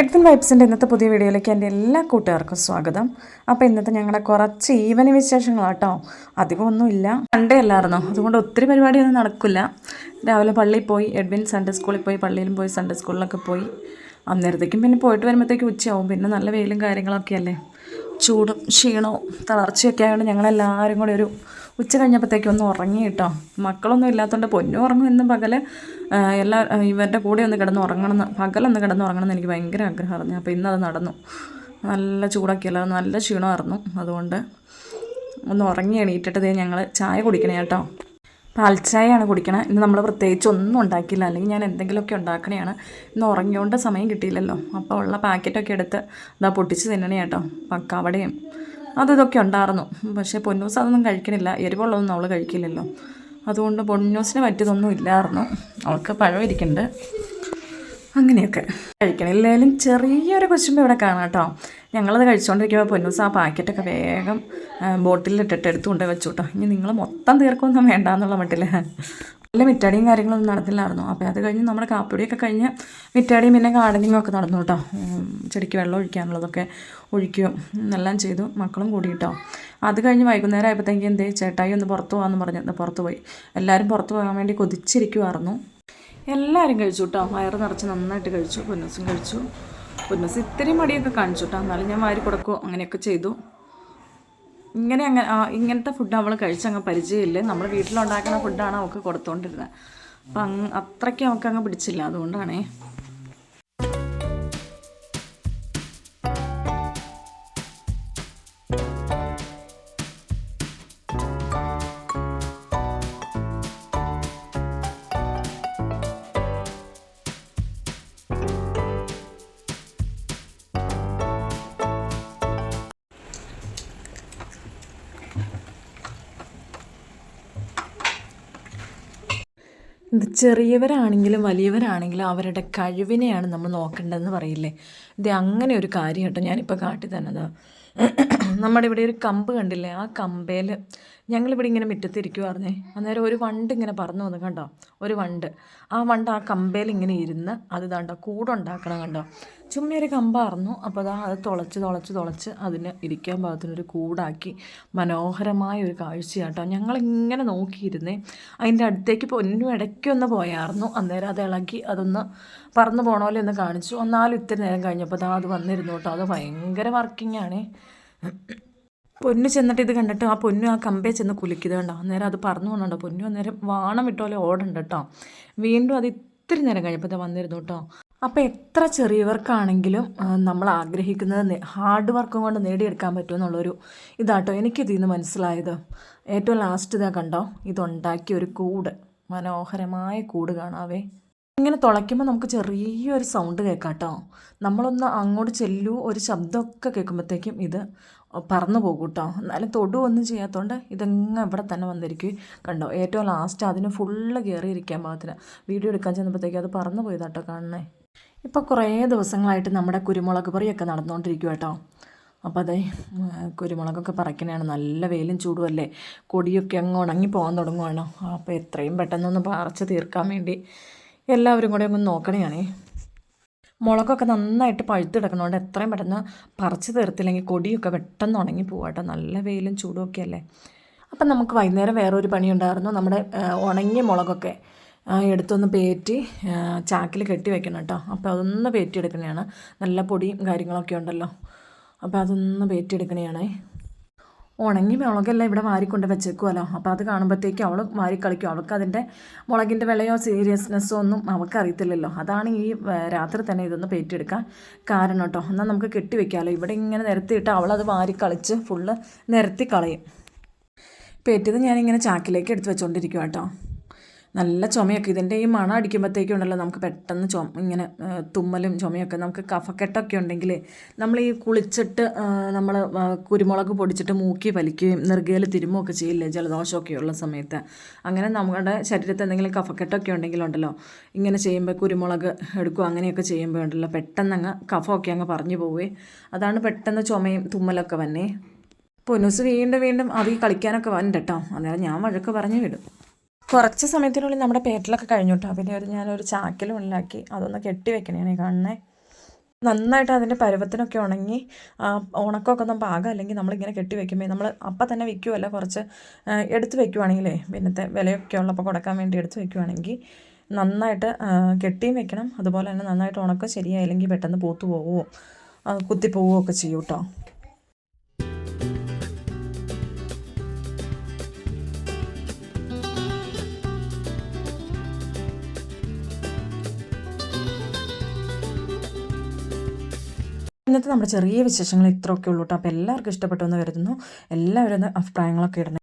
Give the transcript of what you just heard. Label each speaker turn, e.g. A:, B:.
A: Edwin വൈബ്സിന്റെ ഇന്നത്തെ പുതിയ വീഡിയോയിലേക്ക് എന്റെ എല്ലാ കൂട്ടുകാർക്കും സ്വാഗതം. അപ്പോൾ ഇന്നത്തെ ഞങ്ങളുടെ കുറച്ച് ഈവനി വിശേഷങ്ങളാട്ടോ അധികം ഒന്നുമില്ല സൺഡേ അല്ലായിരുന്നു? അതുകൊണ്ട് ഒത്തിരി പരിപാടിയൊന്നും നടക്കില്ല. രാവിലെ പള്ളിയിൽ പോയി എഡ്വിൻ സൺഡേ സ്കൂളിൽ പോയി പള്ളിയിലും പോയി സൺഡേ സ്കൂളിലൊക്കെ പോയി. അന്നേരത്തേക്കും പിന്നെ പോയിട്ട് വരുമ്പോഴത്തേക്കും ഉച്ചയാവും. പിന്നെ നല്ല വെയിലും കാര്യങ്ങളൊക്കെ അല്ലേ ചൂടും ക്ഷീണവും തളർച്ചയൊക്കെ ആയതുകൊണ്ട് ഞങ്ങളെല്ലാവരും കൂടി ഒരു ഉച്ച കഴിഞ്ഞപ്പോഴത്തേക്കും ഒന്ന് ഉറങ്ങി കേട്ടോ. മക്കളൊന്നും ഇല്ലാത്തതുകൊണ്ട് പൊന്നു ഉറങ്ങും എന്നും പകൽ. എല്ലാ ഇവരുടെ കൂടെ ഒന്ന് കിടന്ന് ഉറങ്ങണം പകലൊന്ന് കിടന്ന് ഉറങ്ങണം എന്ന് എനിക്ക് ഭയങ്കര ആഗ്രഹമായിരുന്നു. അപ്പോൾ ഇന്നത് നടന്നു. നല്ല ചൂടാക്കിയല്ല നല്ല ക്ഷീണമായിരുന്നു. അതുകൊണ്ട് ഒന്ന് ഉറങ്ങി എണീറ്റിട്ട് ദേ ഞങ്ങൾ ചായ കുടിക്കണേ കേട്ടോ. പാൽച്ചായയാണ് കുടിക്കണത് ഇന്ന് നമ്മൾ പ്രത്യേകിച്ച് ഒന്നും ഉണ്ടാക്കിയില്ല. അല്ലെങ്കിൽ ഞാൻ എന്തെങ്കിലുമൊക്കെ ഉണ്ടാക്കണേയാണ്. ഇന്ന് ഉറങ്ങിയോണ്ട് സമയം കിട്ടിയില്ലല്ലോ. അപ്പോൾ ഉള്ള പാക്കറ്റൊക്കെ എടുത്ത് ഇതാ പൊട്ടിച്ച് തിന്നണേ കേട്ടോ. പക്കാവടയും അതും ഉണ്ടായിരുന്നു പക്ഷേ പൊന്നൂസ് അതൊന്നും കഴിക്കണില്ല. എരിവുള്ളതൊന്നും അവൾ കഴിക്കില്ലല്ലോ. അതുകൊണ്ട് പൊന്നൂസിന് പറ്റിയതൊന്നും ഇല്ലായിരുന്നു അവൾക്ക് പഴം ഇരിക്കുന്നുണ്ട് അങ്ങനെയൊക്കെ. കഴിക്കണില്ലേലും ചെറിയൊരു കൊച്ചുമ്പോൾ ഇവിടെ കാണാം കേട്ടോ. ഞങ്ങളത് കഴിച്ചുകൊണ്ടിരിക്കുമ്പോൾ പൊന്നൂസ് ആ പാക്കറ്റൊക്കെ വേഗം ബോട്ടിലിട്ടിട്ട് എടുത്തുകൊണ്ട് വെച്ചു കേട്ടോ. ഇനി നിങ്ങൾ മൊത്തം തീർക്കൊന്നും വേണ്ട എന്നുള്ള മട്ടില്ല നല്ല മിറ്റാടിയും കാര്യങ്ങളൊന്നും നടത്തില്ലായിരുന്നു അപ്പോൾ അത് കഴിഞ്ഞ് നമ്മുടെ കാപ്പിടിയൊക്കെ കഴിഞ്ഞ് മിറ്റാടിയും പിന്നെ ഗാർഡനിങ്ങും ഒക്കെ നടന്നു കേട്ടോ. ചെടിക്ക് വെള്ളം ഒഴിക്കാനുള്ളതൊക്കെ ഒഴിക്കുകയും എല്ലാം ചെയ്തു. മക്കളും കൂടി കേട്ടോ. അത് കഴിഞ്ഞ് വൈകുന്നേരം ആയപ്പോഴത്തേക്കും എന്തേ ചേട്ടായി ഒന്ന് പുറത്ത് പോകാമെന്ന് പറഞ്ഞ്. പുറത്ത് പോയി. എല്ലാവരും പുറത്ത് പോകാൻ വേണ്ടി കൊതിച്ചിരിക്കുമായിരുന്നു എല്ലാവരും കഴിച്ചു കേട്ടോ. വയറ് നിറച്ച് നന്നായിട്ട് കഴിച്ചു. പൊന്നസും കഴിച്ചു. പൊന്നസ് ഇത്രയും മടിയൊക്കെ കാണിച്ചു കേട്ടോ. എന്നാലും ഞാൻ വാരി കൊടുക്കുകയോ അങ്ങനെയൊക്കെ ചെയ്തു. ഇങ്ങനെ അങ്ങനെ ഇങ്ങനത്തെ ഫുഡ് അവൾ കഴിച്ചങ്ങ് പരിചയമില്ല. നമ്മൾ വീട്ടിലുണ്ടാക്കുന്ന ഫുഡാണ് അവൾക്ക് കൊടുത്തുകൊണ്ടിരുന്നത് അപ്പം അങ്ങ് അത്രയ്ക്ക് അവൾക്ക് അങ്ങ് പിടിച്ചില്ല. അതുകൊണ്ടാണേ. ചെറിയവരാണെങ്കിലും വലിയവരാണെങ്കിലും അവരുടെ കഴിവിനെയാണ് നമ്മൾ നോക്കേണ്ടതെന്ന് പറയില്ലേ? ഇത് അങ്ങനെ ഒരു കാര്യം കേട്ടോ ഞാനിപ്പോൾ കാട്ടി തന്നത്. നമ്മുടെ ഇവിടെ ഒരു കമ്പ് കണ്ടില്ലേ? ആ കമ്പേൽ ഞങ്ങളിവിടെ ഇങ്ങനെ മുറ്റത്തിരിക്കുവായിരുന്നേ അന്നേരം ഒരു വണ്ട് ഇങ്ങനെ പറന്നു വന്നു കണ്ടോ? ഒരു വണ്ട്. ആ വണ്ട് ആ കമ്പേൽ ഇങ്ങനെ ഇരുന്ന് അത് കണ്ടോ? കൂടുണ്ടാക്കണം കണ്ടോ? ചുമ്മാ ഒരു അപ്പോൾ അതാ അത് തുളച്ച് തുളച്ച് തുളച്ച് അതിന് ഇരിക്കാൻ പാകത്തിനൊരു കൂടാക്കി മനോഹരമായ ഒരു കാഴ്ചയാട്ടോ. ഞങ്ങളിങ്ങനെ നോക്കിയിരുന്നേ. അതിന്റെ അടുത്തേക്ക് പൊന്നും ഇടയ്ക്കൊന്ന് പോയായിരുന്നു അന്നേരം അത് ഇളകി അതൊന്ന് പറന്ന് പോണ ഒന്ന് കാണിച്ചു. ഒന്നാലും ഇത്തിരി നേരം കഴിഞ്ഞപ്പോൾ അതാ അത് വന്നിരുന്നു കേട്ടോ. അത് ഭയങ്കര വർക്കിംഗ് ആണേ പൊന്നു ചെന്നിട്ട് ഇത് കണ്ടിട്ട് ആ പൊന്നു ആ കമ്പേ ചെന്ന് കുലുക്കിയത് കണ്ടോ? അന്നേരം അത് പറഞ്ഞു പോകുന്നുണ്ടോ പൊന്നു അന്നേരം വാണം വിട്ട പോലെ ഓടുന്നുണ്ട് കേട്ടോ. വീണ്ടും അത് ഇത്തിരി നേരം കഴിഞ്ഞപ്പോൾ ഇത് വന്നിരുന്നു കേട്ടോ. അപ്പോൾ എത്ര ചെറിയവർക്കാണെങ്കിലും നമ്മൾ ആഗ്രഹിക്കുന്നത് ഹാർഡ് വർക്കും കൊണ്ട് നേടിയെടുക്കാൻ പറ്റുമെന്നുള്ളൊരു ഇതാട്ടോ എനിക്കിതിൽ നിന്ന് മനസ്സിലായത്. ഏറ്റവും ലാസ്റ്റ് ഇതാ കണ്ടോ? ഇതുണ്ടാക്കിയ ഒരു കൂട്. മനോഹരമായ കൂട് കാണാവേ. ഇങ്ങനെ തുളയ്ക്കുമ്പോൾ നമുക്ക് ചെറിയൊരു സൗണ്ട് കേൾക്കാം കേട്ടോ നമ്മളൊന്ന് അങ്ങോട്ട് ചെല്ലൂ ഒരു ശബ്ദമൊക്കെ കേൾക്കുമ്പോഴത്തേക്കും ഇത് പറന്നു പോകും കേട്ടോ എന്നാലും തൊടുവൊന്നും ചെയ്യാത്തതുകൊണ്ട് ഇതങ്ങ് ഇവിടെ തന്നെ വന്നിരിക്കും. കണ്ടോ ഏറ്റവും ലാസ്റ്റ് അതിന് ഫുള്ള് കയറിയിരിക്കാൻ പാകത്തിന്. വീഡിയോ എടുക്കാൻ ചെന്നപ്പോഴത്തേക്കും അത് പറന്നു പോയതാട്ടോ കാണണേ ഇപ്പോൾ കുറേ ദിവസങ്ങളായിട്ട് നമ്മുടെ കുരുമുളക് പൊറിയൊക്കെ നടന്നുകൊണ്ടിരിക്കും കേട്ടോ അപ്പോൾ അതെ കുരുമുളകൊക്കെ പറിക്കണതാണ് നല്ല വെയിലും ചൂടുമല്ലേ കൊടിയൊക്കെ അങ്ങ് ഉണങ്ങി പോകാൻ തുടങ്ങുവാണ്. അപ്പോൾ എത്രയും പെട്ടെന്നൊന്ന് പറിച്ച് തീർക്കാൻ വേണ്ടി എല്ലാവരും കൂടെ ഒന്ന് നോക്കണേ മുളകൊക്കെ നന്നായിട്ട് പഴുത്ത് കിടക്കണോണ്ട് എത്രയും പെട്ടെന്ന് പറിച്ച് തീർത്തില്ലെങ്കിൽ കൊടിയൊക്കെ പെട്ടെന്ന് ഉണങ്ങി പോവാട്ടോ നല്ല വെയിലും ചൂടും ഒക്കെ അല്ലേ. അപ്പം നമുക്ക് വൈകുന്നേരം വേറൊരു പണിയുണ്ടായിരുന്നു നമ്മുടെ ഉണങ്ങിയ മുളകൊക്കെ എടുത്തൊന്ന് പേറ്റി ചാക്കിൽ കെട്ടി വെക്കണം കേട്ടോ അപ്പോൾ അതൊന്ന് പേറ്റിയെടുക്കണേ നല്ല പൊടിയും കാര്യങ്ങളൊക്കെ ഉണ്ടല്ലോ. അപ്പോൾ അതൊന്ന് പേറ്റിയെടുക്കണേ ഉണങ്ങി മുളകെല്ലാം ഇവിടെ വാരിക്കൊണ്ട് വെച്ചേക്കുമല്ലോ അപ്പോൾ അത് കാണുമ്പോഴത്തേക്കും അവൾ വാരി കളിക്കും അവൾക്ക് അതിന്റെ മുളകിന്റെ വിലയോ സീരിയസ്നെസ്സോ ഒന്നും അവൾക്ക് അറിയത്തില്ലല്ലോ അതാണ് ഈ രാത്രി തന്നെ ഇതൊന്ന് പേറ്റിയെടുക്കാൻ കാരണം കേട്ടോ. എന്നാൽ നമുക്ക് കെട്ടിവെക്കാമല്ലോ ഇവിടെ ഇങ്ങനെ നിരത്തിയിട്ട് അവളത് വാരി കളിച്ച് ഫുള്ള് നിരത്തി കളയും. പേറ്റിയത് ഞാനിങ്ങനെ ചാക്കിലേക്ക് എടുത്ത് വെച്ചുകൊണ്ടിരിക്കും കേട്ടോ. നല്ല ചുമയൊക്കെ ഇതിന്റെ ഈ മണം അടിക്കുമ്പോഴത്തേക്കും ഉണ്ടല്ലോ നമുക്ക് പെട്ടെന്ന് ചുമ ഇങ്ങനെ തുമ്മലും ചുമയൊക്കെ നമുക്ക് കഫക്കെട്ടൊക്കെ ഉണ്ടെങ്കിൽ നമ്മൾ ഈ കുളിച്ചിട്ട് നമ്മൾ കുരുമുളക് പൊടിച്ചിട്ട് മൂക്കി വലിക്കുകയും നെറുകയിൽ തിരുമുകയൊക്കെ ചെയ്യില്ലേ ജലദോഷമൊക്കെ ഉള്ള സമയത്ത്. അങ്ങനെ നമ്മുടെ ശരീരത്തിൽ എന്തെങ്കിലും കഫക്കെട്ടൊക്കെ ഉണ്ടെങ്കിലുണ്ടല്ലോ ഇങ്ങനെ ചെയ്യുമ്പോൾ കുരുമുളക് എടുക്കുക അങ്ങനെയൊക്കെ ചെയ്യുമ്പോൾ ഉണ്ടല്ലോ പെട്ടെന്ന് അങ്ങ് കഫമൊക്കെ അങ്ങ് പറഞ്ഞു പോവേ. അതാണ് പെട്ടെന്ന് ചുമയും തുമ്മലൊക്കെ വന്നേ. പൊന്നൂസ് വീണ്ടും വീണ്ടും ഈ കളിക്കാനൊക്കെ വന്നിട്ടോ അന്നേരം ഞാൻ വഴക്ക് പറഞ്ഞു വിടും. കുറച്ച് സമയത്തിനുള്ളിൽ നമ്മുടെ പേറ്റിലൊക്കെ കഴിഞ്ഞു കേട്ടോ പിന്നെ ഒരു ഞാനൊരു ചാക്കിൽ ഉള്ളിലാക്കി അതൊന്ന് കെട്ടി വെക്കണേ കാണണേ. നന്നായിട്ട് അതിന്റെ പരുവത്തിനൊക്കെ ഉണങ്ങി ഉണക്കമൊക്കെ ഒന്ന് പാകം. അല്ലെങ്കിൽ നമ്മളിങ്ങനെ കെട്ടി വെക്കുമ്പോൾ നമ്മൾ അപ്പം തന്നെ വിൽക്കുമല്ല കുറച്ച് എടുത്ത് വെക്കുവാണെങ്കിലേ. പിന്നത്തെ വിലയൊക്കെ ഉള്ളപ്പോൾ കൊടുക്കാൻ വേണ്ടി എടുത്ത് വെക്കുവാണെങ്കിൽ നന്നായിട്ട് കെട്ടിയും വെക്കണം. അതുപോലെ തന്നെ നന്നായിട്ട് ഉണക്കം ശരിയായില്ലെങ്കിൽ പെട്ടെന്ന് പൂത്തു പോവുമോ കുത്തിപ്പോവുമോ ഒക്കെ ചെയ്യും കേട്ടോ ഇന്നത്തെ നമ്മുടെ ചെറിയ വിശേഷങ്ങൾ ഇത്രയൊക്കെ ഉള്ളൂ കേട്ടോ. അപ്പോൾ എല്ലാവർക്കും ഇഷ്ടപ്പെട്ടു എന്ന് കരുതുന്നു. എല്ലാവരും അഭിപ്രായങ്ങളൊക്കെ ഇടണം.